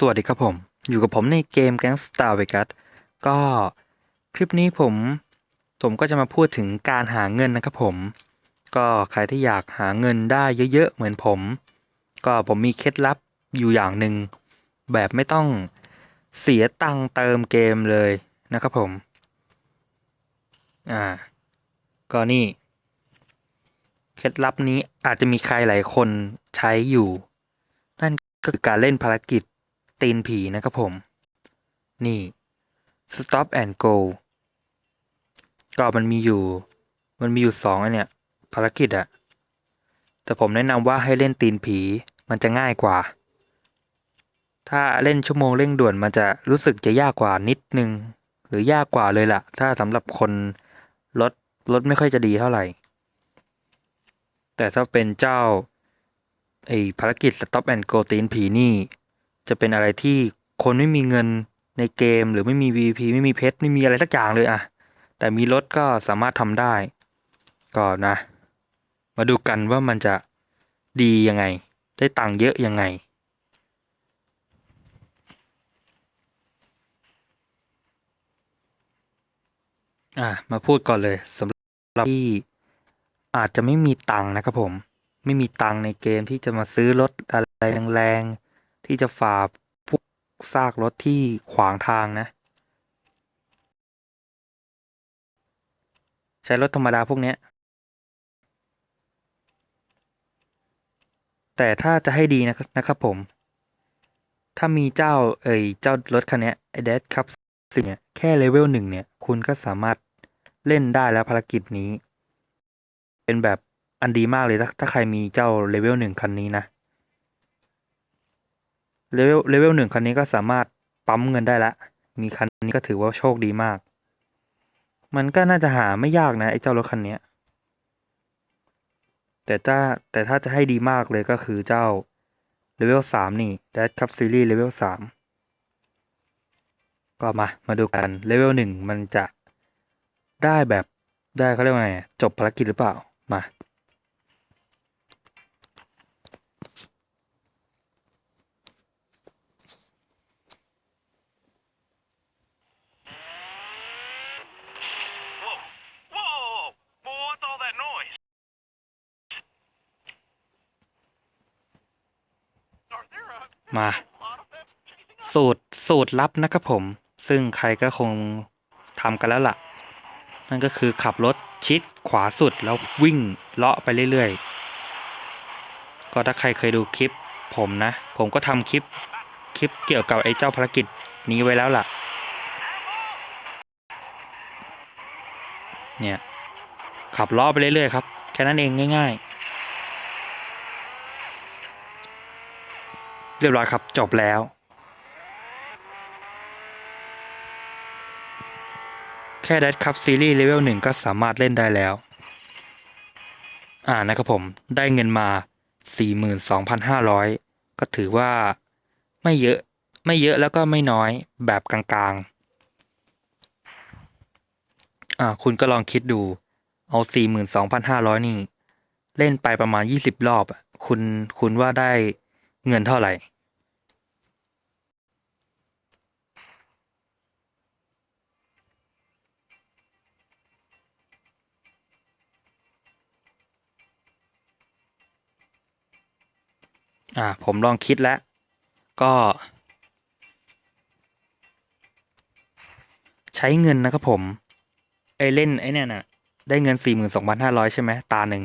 สวัสดีครับผม อยู่กับผมในเกม Gangstar Vegas ก็คลิปนี้ผม ผมก็จะมาพูดถึงการหาเงินนะครับผม ก็ใครที่อยากหาเงินได้เยอะๆ เหมือนผม ก็ผมมีเคล็ดลับอยู่อย่างหนึ่ง แบบไม่ต้องเสียตังเติมเกมเลยนะครับผม อ่า ก็นี่ เคล็ดลับนี้อาจจะมีใครหลายคนใช้อยู่ นั่นก็คือการเล่นภารกิจ ตีนผีนะครับผม นี่ stop and go ก็มันมีอยู่ มันมีอยู่สองอันเนี่ย ภารกิจอะแต่ผมแนะนำว่าให้เล่นตีนผีมันจะง่ายกว่า ถ้าเล่นชั่วโมงเร่งด่วนมันจะรู้สึกจะยากกว่านิดนึง หรือยากกว่าเลยล่ะ ถ้าสำหรับคนรถรถไม่ค่อยจะดีเท่าไหร่ แต่ถ้าเป็นเจ้าไอภารกิจ Stop and Go ตีนผีนี่ จะเป็นอะไรที่คนไม่มีเงินในเกม หรือไม่มี VP ไม่มีเพชรไม่มีอะไรสักอย่างเลยอะแต่มีรถก็สามารถทำได้ ก็นะ มาดูกันว่ามันจะดียังไง ได้ตังค์เยอะยังไงอะมาพูดก่อนเลยสำหรับที่อาจจะไม่มีตังค์นะครับผม ไม่มีตังค์ในเกมที่จะมาซื้อรถอะไรแรงๆ ที่จะฝ่าพวกซากรถที่ขวางทางนะ ใช้รถธรรมดาพวกเนี้ยแต่ถ้าจะให้ดีนะครับนะครับผม ถ้ามีเจ้าเอ่ยเจ้ารถคันนี้ไอเดสครับสิ่งเนี่ยแค่เลเวลหนึ่งเนี่ย คุณก็สามารถเล่นได้แล้วภารกิจนี้ เป็นแบบอันดีมากเลยถ้าถ้าใครมีเจ้าเลเวลหนึ่งคันนี้นะ เลเวลเลเวลหนึ่งคันนี้ก็สามารถปั๊มเงินได้ละมีคันนี้ก็ถือว่าโชคดีมาก มันก็น่าจะหาไม่ยากนะไอ้เจ้ารถคันนี้แต่ถ้าแต่ถ้าจะให้ดีมากเลยก็คือเจ้าเลเวลสามนี่ d ด s ครับซีรีส์เลเวลสามก็มา มาดูกันเลเวลหนึ่งมันจะได้แบบได้เขาเรียกว่าไง จบภารกิจหรือเปล่า มา มา สูตรสูตรลับนะครับผม ซึ่งใครก็คงทำกันแล้วล่ะ นั่นก็คือขับรถชิดขวาสุดแล้ววิ่งเลาะไปเรื่อยๆ ก็ถ้าใครเคยดูคลิปผมนะ ผมก็ทำคลิปคลิปเกี่ยวกับไอ้เจ้าภารกิจนี้ไว้แล้วล่ะ เนี่ยขับล้อไปเรื่อยๆครับ แค่นั้นเองง่าย ๆ เรียบร้อยครับจบแล้ว แค่ Dead Cup Series Level 1ก็สามารถเล่นได้แล้ว อ่านะครับผมได้เงินมา 42,500 ก็ถือว่าไม่เยอะไม่เยอะแล้วก็ไม่น้อยแบบกลางๆ อ่าคุณก็ลองคิดดูเอา 42,500 นี่ เล่นไปประมาณ 20 รอบอะคุณคุณว่าได้ เงินเท่าไหร่ อ่า ผมลองคิดแล้ว ก็ ใช้เงินนะครับผม ไอเล่นไอเนี่ยนะได้เงินสี่หมื่นสองพันห้าร้อยใช่ไหมตาหนึ่ง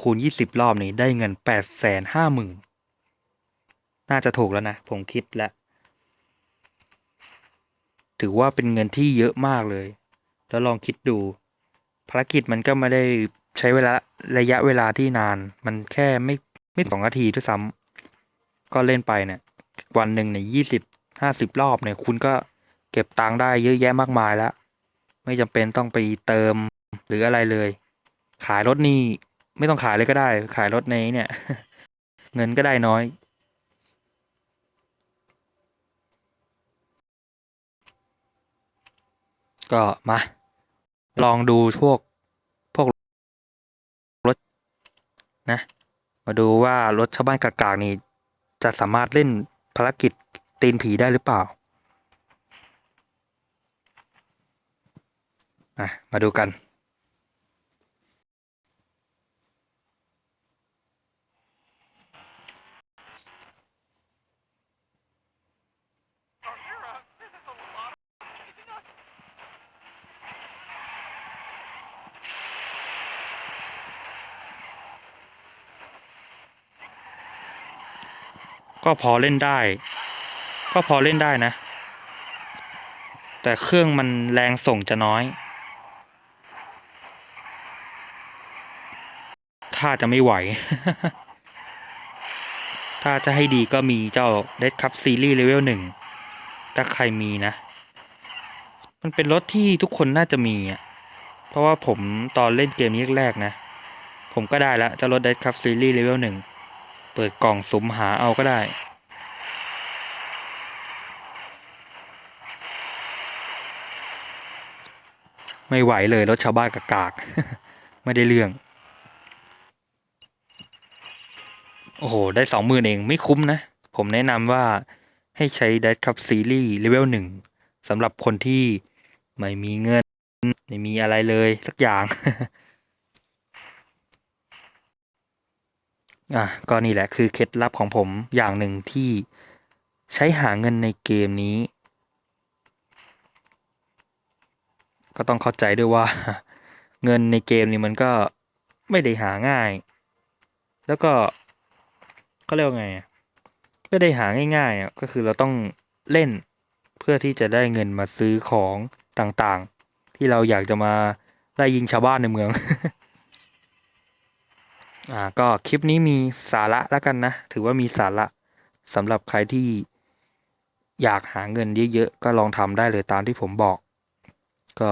คูณยี่สิบรอบนี้ได้เงินแปดแส น่าจะถูกแล้วนะ ผมคิดแล้ว ถือว่าเป็นเงินที่เยอะมากเลย แล้วลองคิดดู ภารกิจมันก็ไม่ได้ใช้เวลาระยะเวลาที่นาน มันแค่ไม่ไม่สองนาทีด้วยซ้ำก็เล่นไปเนี่ย วันหนึ่งเนี่ยยี่สิบห้าสิบรอบเนี่ย คุณก็เก็บตังค์ได้เยอะแยะมากมายแล้ว ไม่จำเป็นต้องไปเติมหรืออะไรเลย ขายรถนี่ไม่ต้องขายเลยก็ได้ ขายรถในเนี่ย เงินก็ได้น้อย ก็มา ลองดูพวกพวกรถนะ มาดูว่ารถชาวบ้านกากๆนี่ จะสามารถเล่นภารกิจตีตีนผีได้หรือเปล่าอะมาดูกัน ก็พอเล่นได้ ก็พอเล่นได้นะ แต่เครื่องมันแรงส่งจะน้อย ถ้าจะไม่ไหว ถ้าจะให้ดีก็มีเจ้า Red Cup Series Level 1 ถ้าใครมีนะ มันเป็นรถที่ทุกคนน่าจะมีอะ เพราะว่าผมตอนเล่นเกมนี้แรกๆนะ ผมก็ได้ละเจ้ารถ Red Cup Series Level 1 เปิดกล่องสุมหาเอาก็ได้ ไม่ไหวเลยรถชาวบ้านกากาก ไม่ได้เรื่อง โอ้โห ได้สองหมื่นเองไม่คุ้มนะ ผมแนะนำว่าให้ใช้ d ด c คั p ซีรีส์เลเวลหนึ่งสำหรับคนที่ไม่มีเงิน ไม่มีอะไรเลยสักอย่าง อะก็นี่แหละคือเคล็ดลับของผมอย่างหนึ่งที่ใช้หาเงินในเกมนี้ ก็ต้องเข้าใจด้วยว่า เงินในเกมนี้มันก็ไม่ได้หาง่าย แล้วก็เขาเรียกว่าไงไม่ได้หาง่ายๆอะก็คือเราต้องเล่นเพื่อที่จะได้เงินมาซื้อของต่างๆ ที่เราอยากจะมาไล่ยิงชาวบ้านในเมือง อ่าก็คลิปนี้มีสาระแล้วกันนะ ถือว่ามีสาระสำหรับใครที่อยากหาเงินเยอะๆ ก็ลองทำได้เลยตามที่ผมบอก ก็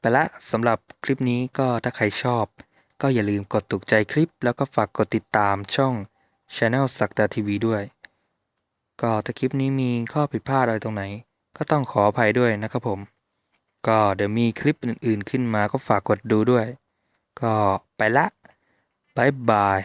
ไปละสำหรับคลิปนี้ก็ถ้าใครชอบ ก็อย่าลืมกดถูกใจคลิป แล้วก็ฝากกดติดตามช่อง Channel สักดาทีวีด้วย ก็ถ้าคลิปนี้มีข้อผิดพลาดอะไรตรงไหน ก็ต้องขออภัยด้วยนะครับผม ก็เดี๋ยวมีคลิปอื่นๆขึ้นมาก็ฝากกดดูด้วย ก็ไปละ บายบาย